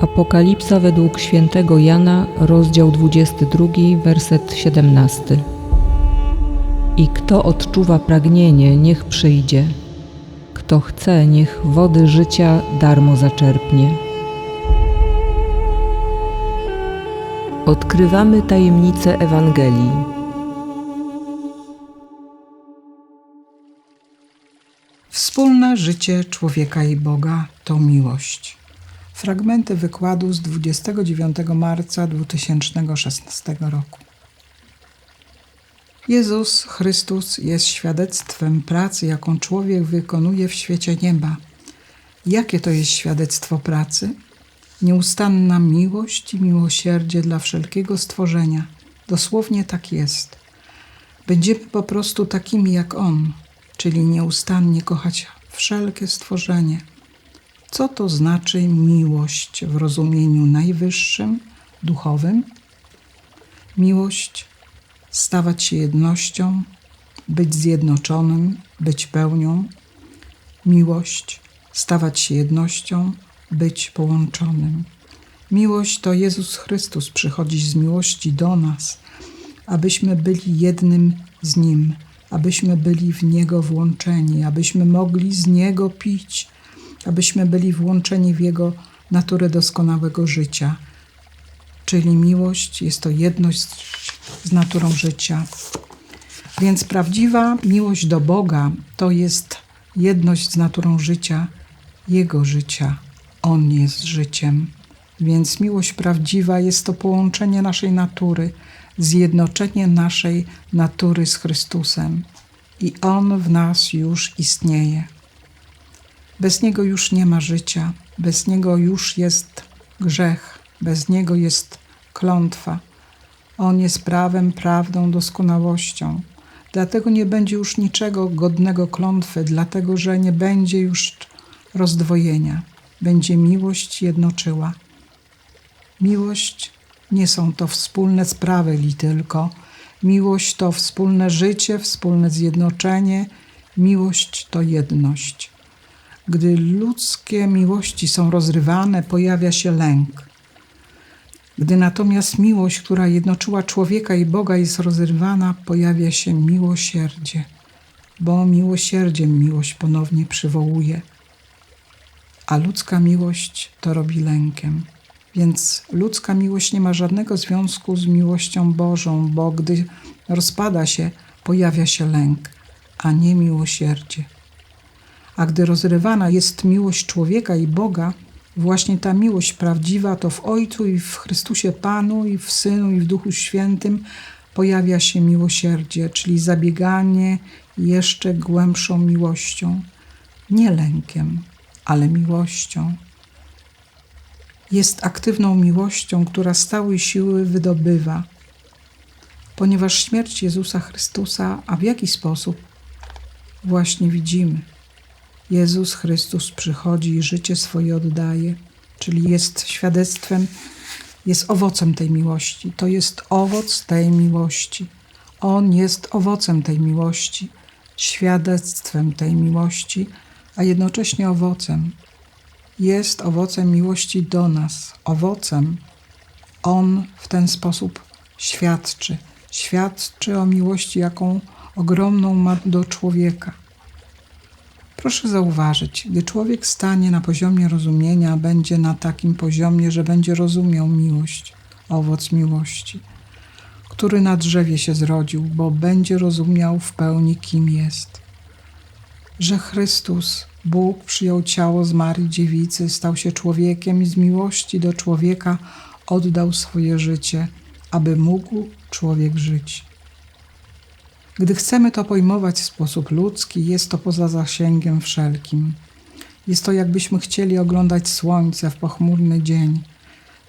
Apokalipsa według świętego Jana, rozdział 22, werset 17. I kto odczuwa pragnienie, niech przyjdzie. Kto chce, niech wody życia darmo zaczerpnie. Odkrywamy tajemnicę Ewangelii. Wspólne życie człowieka i Boga to miłość. Fragmenty wykładu z 29 marca 2016 roku. Jezus Chrystus jest świadectwem pracy, jaką człowiek wykonuje w świecie nieba. Jakie to jest świadectwo pracy? Nieustanna miłość i miłosierdzie dla wszelkiego stworzenia. Dosłownie tak jest. Będziemy po prostu takimi jak On, czyli nieustannie kochać wszelkie stworzenie. Co to znaczy miłość w rozumieniu najwyższym, duchowym? Miłość stawać się jednością, być zjednoczonym, być pełnią. Miłość stawać się jednością, być połączonym. Miłość to Jezus Chrystus przychodzi z miłości do nas, abyśmy byli jednym z Nim, abyśmy byli w Niego włączeni, abyśmy mogli z Niego pić, abyśmy byli włączeni w Jego naturę doskonałego życia. Czyli miłość jest to jedność z naturą życia. Więc prawdziwa miłość do Boga to jest jedność z naturą życia, Jego życia. On jest życiem. Więc miłość prawdziwa jest to połączenie naszej natury, zjednoczenie naszej natury z Chrystusem. I On w nas już istnieje. Bez Niego już nie ma życia, bez Niego już jest grzech, bez Niego jest klątwa. On jest prawem, prawdą, doskonałością. Dlatego nie będzie już niczego godnego klątwy, dlatego że nie będzie już rozdwojenia. Będzie miłość jednoczyła. Miłość nie są to wspólne sprawy li tylko. Miłość to wspólne życie, wspólne zjednoczenie. Miłość to jedność. Gdy ludzkie miłości są rozrywane, pojawia się lęk. Gdy natomiast miłość, która jednoczyła człowieka i Boga, jest rozrywana, pojawia się miłosierdzie, bo miłosierdziem miłość ponownie przywołuje. A ludzka miłość to robi lękiem. Więc ludzka miłość nie ma żadnego związku z miłością Bożą, bo gdy rozpada się, pojawia się lęk, a nie miłosierdzie. A gdy rozrywana jest miłość człowieka i Boga, właśnie ta miłość prawdziwa to w Ojcu i w Chrystusie Panu, i w Synu, i w Duchu Świętym pojawia się miłosierdzie, czyli zabieganie jeszcze głębszą miłością, nie lękiem, ale miłością. Jest aktywną miłością, która stałej siły wydobywa, ponieważ śmierć Jezusa Chrystusa, a w jaki sposób? Właśnie widzimy. Jezus Chrystus przychodzi i życie swoje oddaje, czyli jest świadectwem, jest owocem tej miłości. To jest owoc tej miłości. On jest owocem tej miłości, świadectwem tej miłości, a jednocześnie owocem. Jest owocem miłości do nas, owocem. On w ten sposób świadczy. Świadczy o miłości, jaką ogromną ma do człowieka. Proszę zauważyć, gdy człowiek stanie na poziomie rozumienia, będzie na takim poziomie, że będzie rozumiał miłość, owoc miłości, który na drzewie się zrodził, bo będzie rozumiał w pełni, kim jest. Że Chrystus, Bóg, przyjął ciało z Marii Dziewicy, stał się człowiekiem i z miłości do człowieka oddał swoje życie, aby mógł człowiek żyć. Gdy chcemy to pojmować w sposób ludzki, jest to poza zasięgiem wszelkim. Jest to jakbyśmy chcieli oglądać słońce w pochmurny dzień.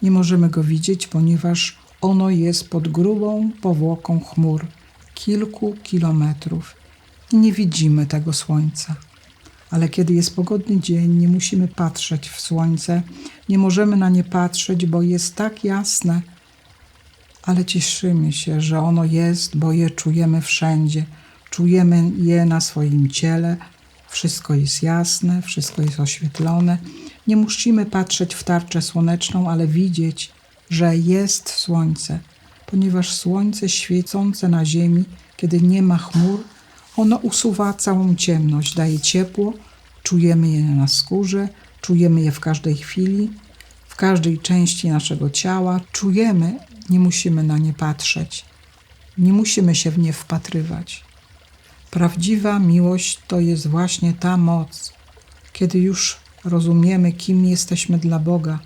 Nie możemy go widzieć, ponieważ ono jest pod grubą powłoką chmur kilku kilometrów i nie widzimy tego słońca. Ale kiedy jest pogodny dzień, nie musimy patrzeć w słońce, nie możemy na nie patrzeć, bo jest tak jasne, ale cieszymy się, że ono jest, bo je czujemy wszędzie. Czujemy je na swoim ciele. Wszystko jest jasne, wszystko jest oświetlone. Nie musimy patrzeć w tarczę słoneczną, ale widzieć, że jest słońce, ponieważ słońce świecące na ziemi, kiedy nie ma chmur, ono usuwa całą ciemność, daje ciepło, czujemy je na skórze, czujemy je w każdej chwili, w każdej części naszego ciała, czujemy, nie musimy na nie patrzeć, nie musimy się w nie wpatrywać. Prawdziwa miłość to jest właśnie ta moc, kiedy już rozumiemy, kim jesteśmy dla Boga,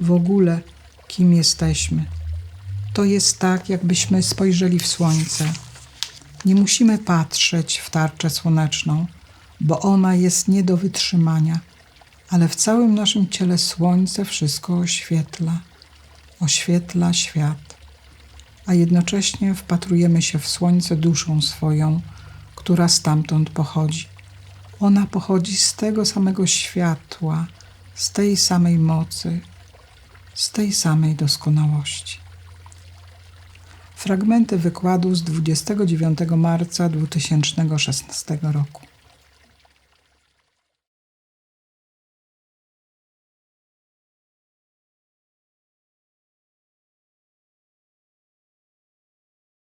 w ogóle kim jesteśmy. To jest tak, jakbyśmy spojrzeli w słońce. Nie musimy patrzeć w tarczę słoneczną, bo ona jest nie do wytrzymania, ale w całym naszym ciele słońce wszystko oświetla, oświetla świat, a jednocześnie wpatrujemy się w słońce duszą swoją, która stamtąd pochodzi. Ona pochodzi z tego samego światła, z tej samej mocy, z tej samej doskonałości. Fragmenty wykładu z 29 marca 2016 roku.